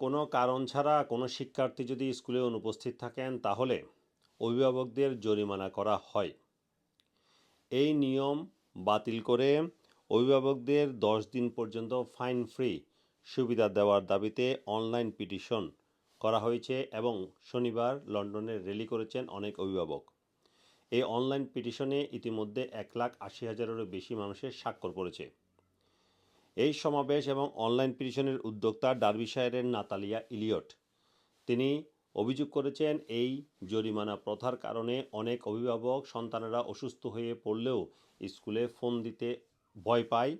কোনো কারণ ছাড়া কোনো শিক্ষার্থী যদি স্কুলে অনুপস্থিত থাকেন, তাহলে অভিভাবকদের জরিমানা করা হয়। এই নিয়ম বাতিল করে অভিভাবকদের দশ দিন পর্যন্ত ফাইন ফ্রি সুবিধা দেওয়ার দাবিতে অনলাইন পিটিশন করা হয়েছে এবং শনিবার লন্ডনে র্যালি করেছেন অনেক অভিভাবক। এই অনলাইন পিটিশনে ইতিমধ্যে এক লাখ আশি হাজারেরও বেশি মানুষের স্বাক্ষর পড়েছে। এই সমাবেশ এবং অনলাইন পিটিশনের উদ্যোক্তা ডার্বিশায়ারের নাতালিয়া ইলিয়ট। তিনি অভিযোগ করেছেন, এই জরিমানা প্রথার কারণে অনেক অভিভাবক সন্তানেরা অসুস্থ হয়ে পড়লেও স্কুলে ফোন দিতে ভয় পায়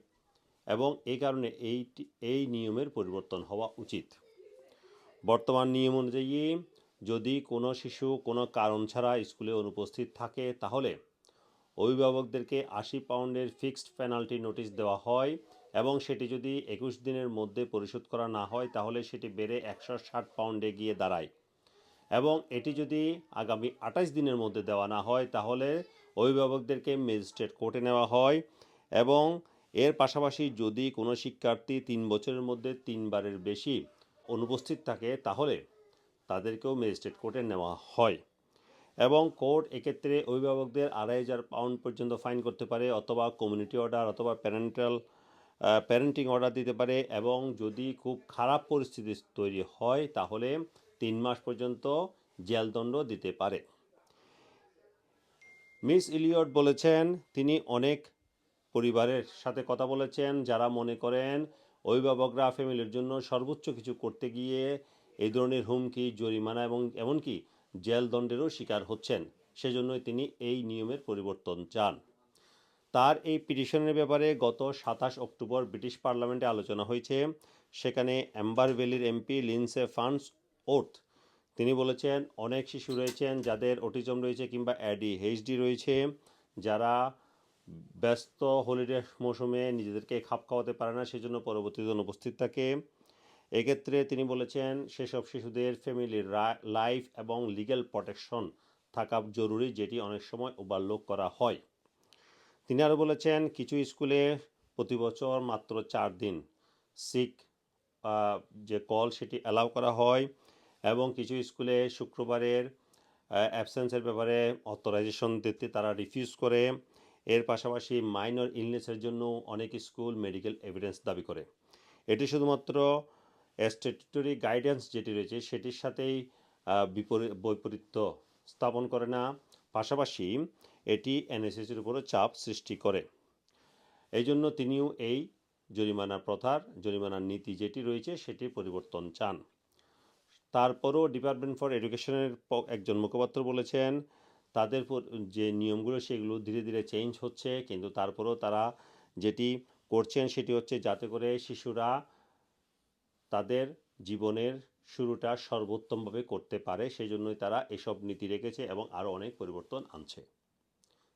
এবং এই কারণে এই এই নিয়মের পরিবর্তন হওয়া উচিত। বর্তমান নিয়ম অনুযায়ী যদি কোনো শিশু কোনো কারণ ছাড়া স্কুলে অনুপস্থিত থাকে, তাহলে অভিভাবকদেরকে আশি পাউন্ডের ফিক্সড পেনাল্টি নোটিশ দেওয়া হয়। এবং সেটি যদি একুশ দিনের মধ্যে পরিশোধ করা না হয়, তাহলে সেটি বেড়ে একশো ষাট পাউন্ডে গিয়ে দাঁড়ায়। এবং এটি যদি আগামী আঠাশ দিনের মধ্যে দেওয়া না হয়, তাহলে অভিভাবকদেরকে ম্যাজিস্ট্রেট কোর্টে নেওয়া হয় এবং এর পাশাপাশি যদি কোনো শিক্ষার্থী তিন বছরের মধ্যে তিনবারের বেশি অনুপস্থিত থাকে, তাহলে তাদেরকেও ম্যাজিস্ট্রেট কোর্টে নেওয়া হয়। এবং কোর্ট এক্ষেত্রে অভিভাবকদের আড়াই হাজার পাউন্ড পর্যন্ত ফাইন করতে পারে, অথবা কমিউনিটি অর্ডার অথবা প্যারেন্টাল প্যারেন্টিং অর্ডার দিতে পারে এবং যদি খুব খারাপ পরিস্থিতি তৈরি হয়, তাহলে তিন মাস পর্যন্ত জেলদণ্ড দিতে পারে। মিস ইলিয়ট বলেছেন, তিনি অনেক পরিবারের সাথে কথা বলেছেন, যারা মনে করেন অভিভাবকরা ফ্যামিলির জন্য সর্বোচ্চ কিছু করতে গিয়ে এই ধরনের হুমকি, জরিমানা এবং এমনকি জেলদণ্ডেরও শিকার হচ্ছেন। সেজন্যই তিনি এই নিয়মের পরিবর্তন চান। তার এই পিটিশনের ব্যাপারে গত সাতাশ অক্টোবর ব্রিটিশ পার্লামেন্টে আলোচনা হয়েছে। সেখানে অ্যাম্বার ভ্যালির এমপি লিনসে ফান্স ওর্থ, তিনি বলেছেন, অনেক শিশু রয়েছেন যাদের অটিজম রয়েছে কিংবা অ্যাডি এইচডি রয়েছে, যারা ব্যস্ত হলিডে মৌসুমে নিজেদেরকে খাপ খাওয়াতে পারে না, সেজন্য পরবর্তীতে অনুপস্থিত থাকে। এক্ষেত্রে তিনি বলেছেন, সেসব শিশুদের ফ্যামিলির লাইফ এবং লিগ্যাল প্রোটেকশন থাকা জরুরি, যেটি অনেক সময় ওভারলোক করা হয়। তিনি আরও বলেছেন, কিছু স্কুলে প্রতি বছর মাত্র চার দিন সিক যে কল সেটি অ্যালাউ করা হয় এবং কিছু স্কুলে শুক্রবারের অ্যাবসেন্সের ব্যাপারে অথরাইজেশন দিতে তারা রিফিউজ করে। এর পাশাপাশি মাইনর ইলনেসের জন্য অনেক স্কুল মেডিকেল এভিডেন্স দাবি করে। এটি শুধুমাত্র স্ট্যাটুটরি গাইডেন্স যেটি রয়েছে সেটির সাথেই বিপরীত, বৈপরীত্য স্থাপন করে না। পাশাপাশি এটি এনএসএসির উপরও চাপ সৃষ্টি করে। এই জন্য তিনিও এই জরিমানা প্রথার, জরিমানার নীতি যেটি রয়েছে সেটি পরিবর্তন চান। তারপরও ডিপার্টমেন্ট ফর এডুকেশনের একজন মুখপাত্র বলেছেন, তাদের যে নিয়মগুলো সেগুলো ধীরে ধীরে চেঞ্জ হচ্ছে, কিন্তু তারপরেও তারা যেটি করছেন সেটি হচ্ছে যাতে করে শিশুরা তাদের জীবনের শুরুটা সর্বোত্তমভাবে করতে পারে সেই জন্যই তারা এসব নীতি রেখেছে এবং আরও অনেক পরিবর্তন আনছে।